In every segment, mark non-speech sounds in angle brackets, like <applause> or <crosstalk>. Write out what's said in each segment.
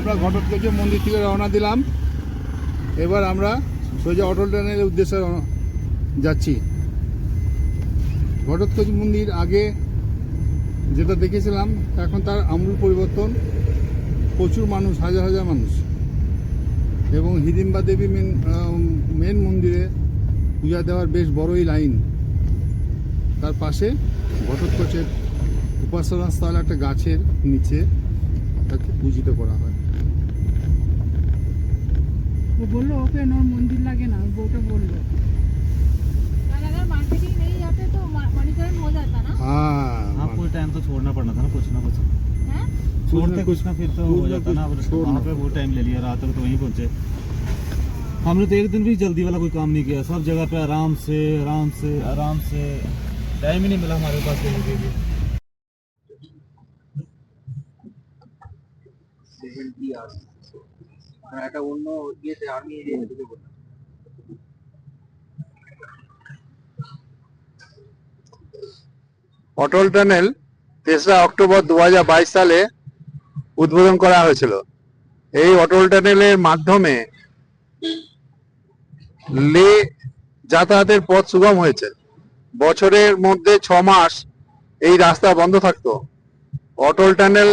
আমরা ঘটোৎকচ মন্দির থেকে রওনা দিলাম। এবার আমরা সোজা অটল ট্রেনের উদ্দেশ্যে যাচ্ছি। ঘটোৎকচ মন্দির আগে যেটা দেখেছিলাম, এখন তার আমূল পরিবর্তন। প্রচুর মানুষ, হাজার হাজার মানুষ। এবং হিড়িম্বা দেবী মেন মেন মন্দিরে পূজা দেওয়ার বেশ বড়ই লাইন। তার পাশে ঘটোৎকচের উপাসনা স্থল একটা গাছের নিচে তাকে পূজিত করা হয়। वो बोलो ओपन और मंदिर लगे ना वो तो बोल लो और अगर मार्केटिंग नहीं यहाँ पे तो मा- मणिकरण हो जाता ना হ্যাঁ हाँ कोई टाइम तो छोड़ना पड़ना था ना कुछ ना कुछ है छोड़ते कुछ ना फिर तो कुछ हो ना जाता कुछ ना अब छोड़ना। वहाँ पे बहुत टाइम ले लिया रात तक तो वहीं पहुँचे हमने तो एक दिन भी जल्दी वाला कोई काम नहीं किया सब जगह पे आराम से आराम से आराम से टाइम ही नहीं मिला हमारे पास देने के लिए সেভেন্টি আওয়ার্স একটা অন্য ইয়েতে আর্মি এরিয়া ঢুকে পড়লাম। অটল টানেল তেসরা অক্টোবর দু হাজার বাইশ সালে উদ্বোধন করা হয়েছিল। এই অটল টানেলের মাধ্যমে লে যাতায়াতের পথ সুগম হয়েছে। বছরের মধ্যে ছ মাস এই রাস্তা বন্ধ থাকতো। অটল টানেল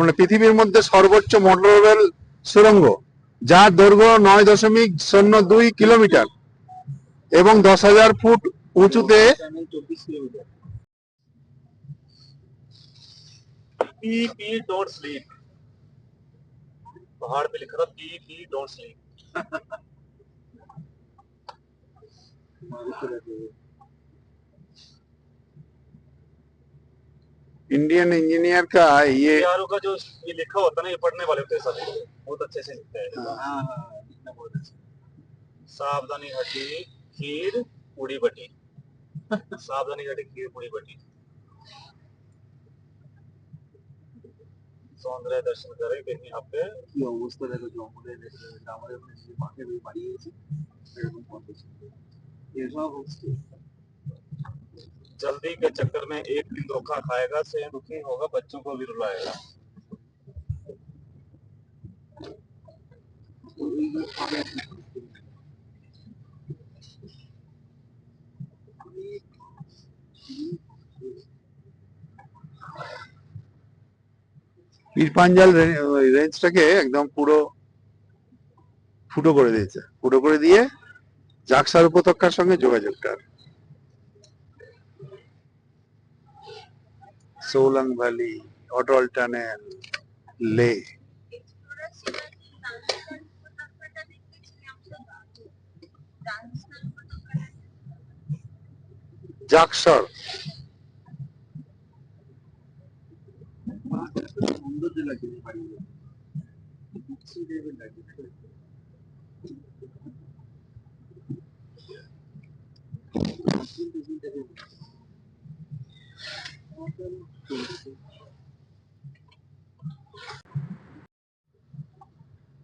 মানে পৃথিবীর মধ্যে সর্বোচ্চ মোটররেল সুড়ঙ্গ যার দৈর্ঘ্য নয় দশমিক শূন্য দুই কিলোমিটার এবং দশ হাজার ফুট উঁচুতে চ্যানেল চব্বিশ kilometre P P don't sleep पहाड़ पे लिखा था P P don't sleep Indian engineer का ये यारों का जो ये लिखा होता है ना ये पढ़ने वाले होते हैं सभी बहुत अच्छे से लिखता है। हाँ, हाँ, सावधानी हटी खीर पूड़ी बटी। <laughs> सावधानी हटी खीर पूड़ी बटी। सौंदर्य दर्शन करे कहीं पे। क्यों? देखो जो मुझे अपने से भी है मेरे को ये सब जल्दी के चक्कर में एक दिन धोखा खाएगा से दुखी होगा बच्चों को भी रुलाएगा। পীরপাঞ্জাল রেঞ্জটাকে একদম পুরো ফুটো করে দিয়েছে। ফুটো করে দিয়ে জাকসার উপত্যকার সঙ্গে যোগাযোগটা সোলাং ভ্যালি, অটল টানেল, লে জাকসর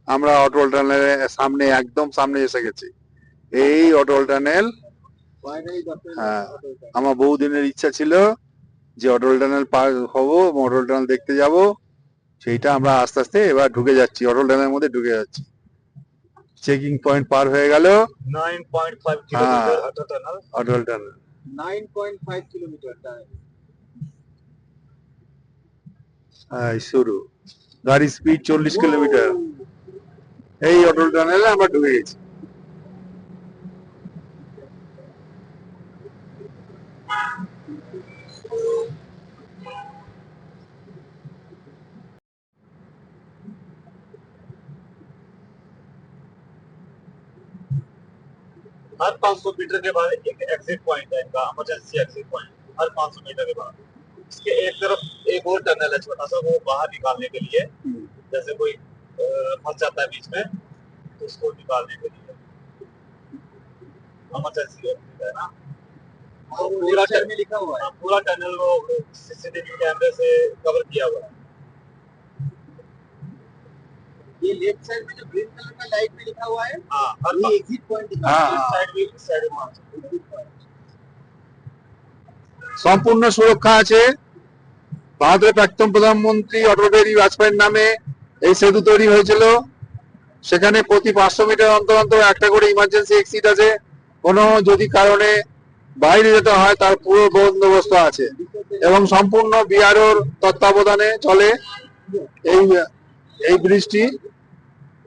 আমরা অটল টানেলের সামনে একদম সামনে এসে গেছি। এই অটল টানেল হ্যাঁ আমার বহুদিনের ইচ্ছা ছিল যে অটল টানেল পার হব অটল টানেল দেখতে যাব। সেইটা আমরা আস্তে আস্তে এবার ঢুকে যাচ্ছি অটল টানেলের মধ্যে ঢুকে যাচ্ছি। চেকিং পয়েন্ট পার হয়ে গেল। হ্যাঁ, অটল টানেল শুরু। গাড়ি স্পিড চল্লিশ কিলোমিটার। এই অটল টানেলে আমরা ঢুকে গেছি। 500 मीटर के बाद एक एग्जिट पॉइंट है इनका इमरजेंसी एग्जिट पॉइंट हर 500 मीटर के बाद। इसके एक तरफ़ एक और टनल है छोटा सा वो बाहर निकालने के लिए। जैसे कोई फंस जाता है बीच में तो उसको निकालने के लिए। इमरजेंसी एग्जिट है ना? पूरा पूरा टनल में लिखा हुआ है। हाँ, पूरा टनल वो सीसीटीवी कैमरे से कवर किया हुआ है। ये लेफ्ट साइड में जो ग्रीन कलर का लाइट में लिखा हुआ है हाँ हर ये एग्जिट पॉइंट दिखा हाँ, है हाँ। साइड भी इस साइड में एग्जिट पॉइंट সম্পূর্ণ সুরক্ষা আছে ভারতের প্রাক্তন প্রধানমন্ত্রী অটল বিহারী বাজপেয়ীর নামে এই সেতু তৈরি হয়েছিল সেখানে প্রতি পাঁচশো মিটার অন্তর অন্তর একটা করে ইমার্জেন্সি এক্সিট আছে কোনো যদি কারণে বাইরে যেতে হয় তার পুরো বন্দোবস্ত আছে এবং সম্পূর্ণ বিআরওর তত্ত্বাবধানে চলে এই এই ব্রিজটি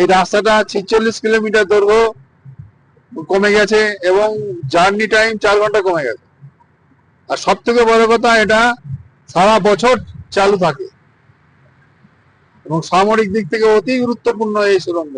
এই রাস্তাটা ছিচল্লিশ কিলোমিটার দৈর্ঘ্য কমে গেছে এবং জার্নি টাইম চার ঘণ্টা কমে গেছে। আর সব থেকে বড় কথা, এটা সারা বছর চালু থাকে এবং সামরিক দিক থেকে অতি গুরুত্বপূর্ণ এই সুরঙ্গ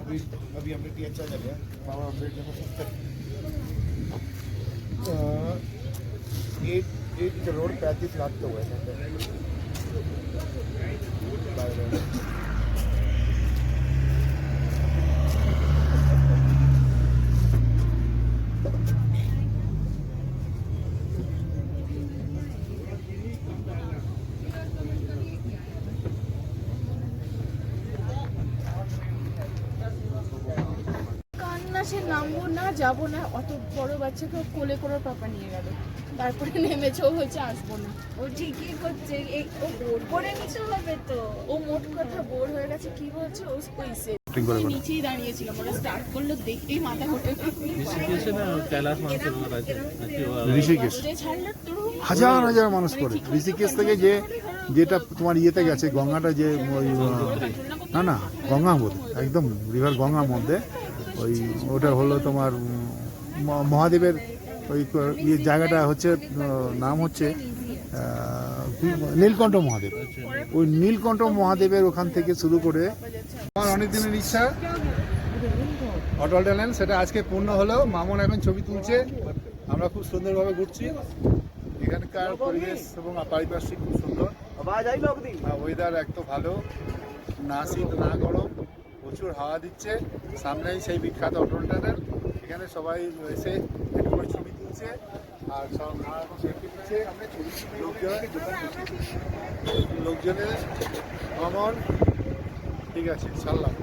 अभी अभी हमने टी अच्छा चल गया और अपडेट एट एक करोड़ पैंतीस लाख का हुआ है নামবো না যাব না অত বড় বাচ্চাকে কোলে করে পাপা নিয়ে গেল। তারপরে নেমেছে ও হয়েছে আসব না। ও ঠিকই করছে ও বোর করে নিতে হবে তো। ও মোট কথা বোর হয়ে গেছে কি বলছে? ও ওই সে নিচেই দাঁড়িয়েছিলাম ওরা স্টার্ট করল দেখতেই মাথা ঘুটে ঋষিকেশ। যে ছাড়লো তো। হাজার হাজার মানুষ করে। ঋষিকেশ থেকে যে যেটা তোমার ইয়েতে গেছে গঙ্গাটা যে না না গঙ্গা বোধ একদম রিভার গঙ্গার মধ্যে ওই ওটা হলো তোমার মহাদেবের ওই ইয়ে জায়গাটা হচ্ছে নাম হচ্ছে নীলকণ্ঠ মহাদেব। ওই নীলকণ্ঠ মহাদেবের ওখান থেকে শুরু করে আমার অনেক দিনের ইচ্ছা অটল ট্যালেন্ট সেটা আজকে পূর্ণ হলো। মামন এখন ছবি তুলছে। আমরা খুব সুন্দরভাবে ঘুরছি। এখানকার পরিবেশ এবং পারিপার্শ্বিক খুব সুন্দর। ওয়েদার এক তো ভালো। না শীত না গরম। প্রচুর হাওয়া দিচ্ছে। সামনেই সেই বিখ্যাত অটল টানেল এখানে সবাই এসে একটু ছবি তুলছে, আর সব নানা রকম সেলফি তুলছে লোকজন লোকজনের ভ্রমণ ঠিক আছে ছাড়লাম